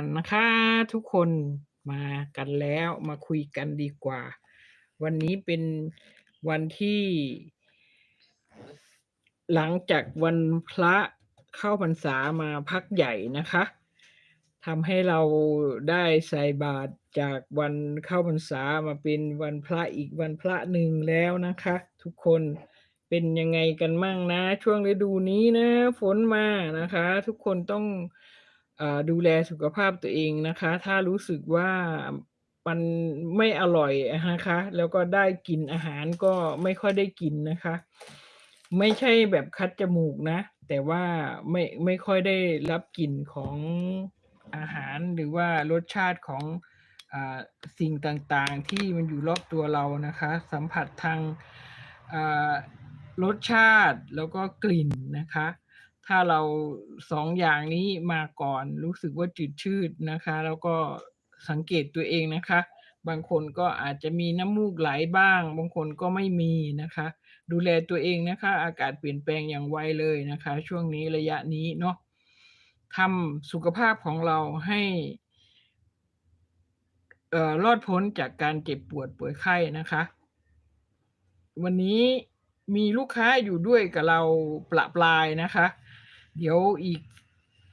กันนะคะ ทุกคนมากันแล้วมาคุยกันดีกว่า วันนี้เป็นวันที่ หลังจากวันพระเข้าพรรษามาพักใหญ่นะคะทำให้เราได้ใส่บาตรจากวันเข้าพรรษามาเป็นวันพระอีกวันพระหนึ่งแล้วนะคะ ทุกคนเป็นยังไงกันมั่งนะ ช่วงฤดูนี้นะ ฝนมานะคะ ทุกคนต้อง ออดูแลสุขภาพตัวเองนะคะ ถ้ารู้สึกว่ามันไม่อร่อยอะนะคะ แล้วก็ได้กลินอาหารก็ไม่ค่อยได้กินนะคะ ไม่ใช่แบบคัดจมูกนะ แต่ว่าไม่ไม่ค่อยได้รับกลิ่นของอาหารหรือว่ารสชาติของอ่าสิ่งต่างๆ ที่มันอยู่รอบตัวเรานะคะ สัมผัสทางอ่ารสชาติแล้วก็กลิ่นนะคะ ถ้าเราสองอย่างนี้มาก่อนรู้สึกว่าจืดชืดนะคะ แล้วก็สังเกตตัวเองนะคะ บางคนก็อาจจะมีน้ำมูกไหลบ้าง บางคนก็ไม่มีนะคะ ดูแลตัวเองนะคะ อากาศเปลี่ยนแปลงอย่างไวเลยนะคะ ช่วงนี้ระยะนี้เนาะทำสุขภาพของเราให้เอ่อรอดพ้นจากการเจ็บปวดป่วยไข้นะคะ วันนี้มีลูกค้าอยู่ด้วยกับเราประปรายนะคะ เดี๋ยวอีก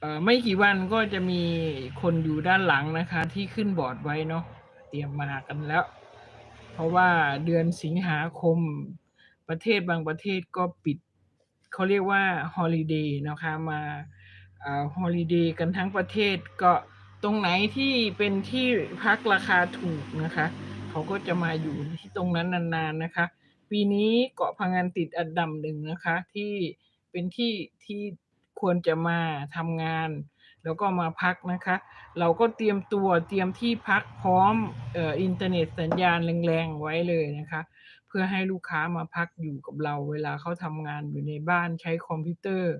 อไม่กี่วันก็จะมีคนอยู่ด้านหลังนะคะ ที่ขึ้นบอร์ดไว้เนาะเตรียมมากันแล้ว เพราะว่าเดือนสิงหาคมประเทศบางประเทศก็ปิดเขาเรียกว่าฮอลิเดย์นะคะมาอ่าฮอลิเดย์กันทั้งประเทศก็ตรงไหนที่เป็นที่พักราคาถูกนะคะ เขาก็จะมาอยู่ที่ตรงนั้นนานๆนะคะ ปีนี้เกาะพังงานติดอันดับหนึ่งนะคะ ที่เป็นที่ที่ ควรจะมาทำงาน แล้วก็มาพักนะคะ เราก็เตรียมตัวเตรียมที่พักพร้อมเอ่ออินเทอร์เน็ตสัญญาณแรงๆไว้เลยนะคะ เพื่อให้ลูกค้ามาพักอยู่กับเรา เวลาเขาทำงานอยู่ในบ้านใช้คอมพิวเตอร์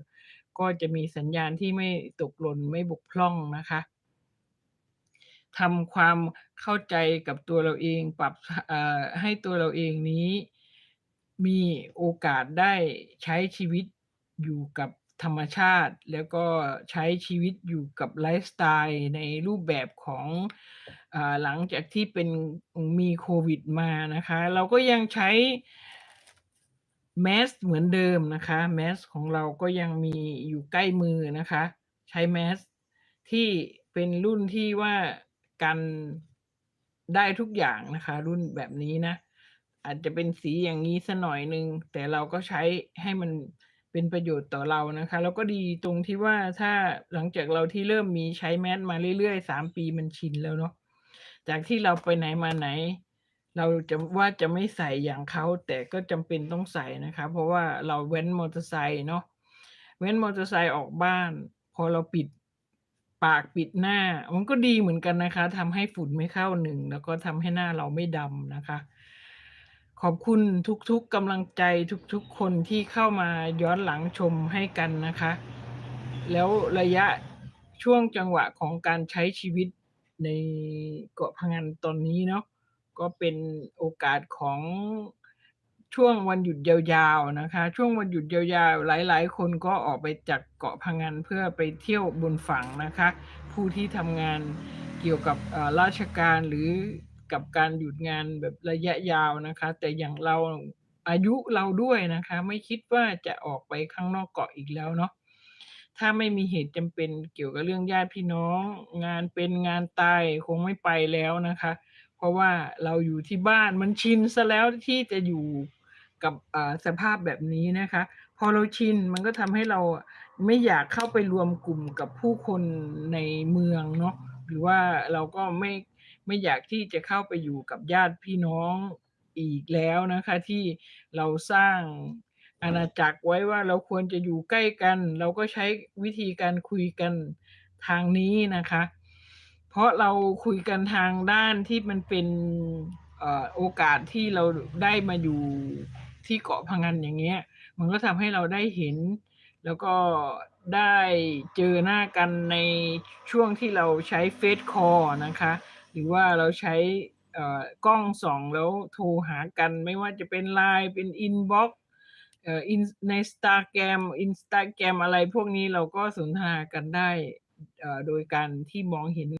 ก็จะมีสัญญาณที่ไม่ตกหล่นไม่บกพร่องนะคะทำความเข้าใจกับตัวเราเองปรับเอ่อให้ตัวเราเองนี้ มีโอกาสได้ใช้ชีวิตอยู่กับ ธรรมชาติ แล้วก็ใช้ชีวิตอยู่กับไลฟ์สไตล์ในรูปแบบของอหลังจากที่เป็นมีโควิดมานะคะ เราก็ยังใช้แมสเหมือนเดิมนะคะแมสของเราก็ยังมีอยู่ใกล้มือนะคะ ใช้แมสที่เป็นรุ่นที่ว่ากันได้ทุกอย่างนะคะ รุ่นแบบนี้นะ อาจจะเป็นสีอย่างนี้สัหน่อยหนึ่งแต่เราก็ใช้ให้มัน เป็นประโยชน์ต่อเรานะคะ แล้วก็ดีตรงที่ว่าถ้าหลังจากเราที่เริ่มมีใช้แมสมาเรื่อยๆสามปีมันชินแล้วเนาะจากที่เราไปไหนมาไหน เราจะว่าจะไม่ใส่อย่างเขาแต่ก็จำเป็นต้องใส่นะคะ เพราะว่าเราเว้นมอเตอร์ไซค์เนาะเว้นมอเตอร์ไซค์ออกบ้าน พอเราปิดปากปิดหน้า มันก็ดีเหมือนกันนะคะทำให้ฝุ่นไม่เข้าหนึ่งแล้วก็ทำให้หน้าเราไม่ดำนะคะ ขอบคุณทุกๆกำลังใจทุกๆคนที่เข้ามาย้อนหลังชมให้กันนะคะ แล้วระยะช่วงจังหวะของการใช้ชีวิตในเกาะพะงันตอนนี้เนาะก็เป็นโอกาสของช่วงวันหยุดยาวๆนะคะ ช่วงวันหยุดยาวๆ หลายๆ คนก็ออกไปจากเกาะพะงันเพื่อไปเที่ยวบนฝั่งนะคะ ผู้ที่ทำงานเกี่ยวกับราชการหรือ กับการหยุดงานแบบระยะยาวนะคะ แต่อย่างเราอายุเราด้วยนะคะ ไม่คิดว่าจะออกไปข้างนอกเกาะอีกแล้วเนาะถ้าไม่มีเหตุจำเป็นเกี่ยวกับเรื่องญาติพี่น้อง งานเป็นงานตายคงไม่ไปแล้วนะคะ เพราะว่าเราอยู่ที่บ้านมันชินซะแล้วที่จะอยู่กับสภาพแบบนี้นะคะ พอเราชินมันก็ทำให้เราไม่อยากเข้าไปรวมกลุ่มกับผู้คนในเมืองเนาะหรือว่าเราก็ไม่ ไม่อยากที่จะเข้าไปอยู่กับญาติพี่น้องอีกแล้วนะคะที่เราสร้างอาณาจักรไว้ว่าเราควรจะอยู่ใกล้กัน เราก็ใช้วิธีการคุยกันทางนี้นะคะ เพราะเราคุยกันทางด้านที่มันเป็นอโอกาสที่เราได้มาอยู่ที่เกาะพะงันอย่างเงี้ย มันก็ทำให้เราได้เห็น แล้วก็ได้เจอหน้ากันในช่วงที่เราใช้เฟซคอนะคะ หรือว่าเราใช้กล้องส่องแล้วโทรหากันไม่ว่าจะเป็น LINE เป็นอินบ็อกอินใน Instagram Instagram อะไรพวกนี้เราก็สนทนากันได้โดยการที่มองเห็น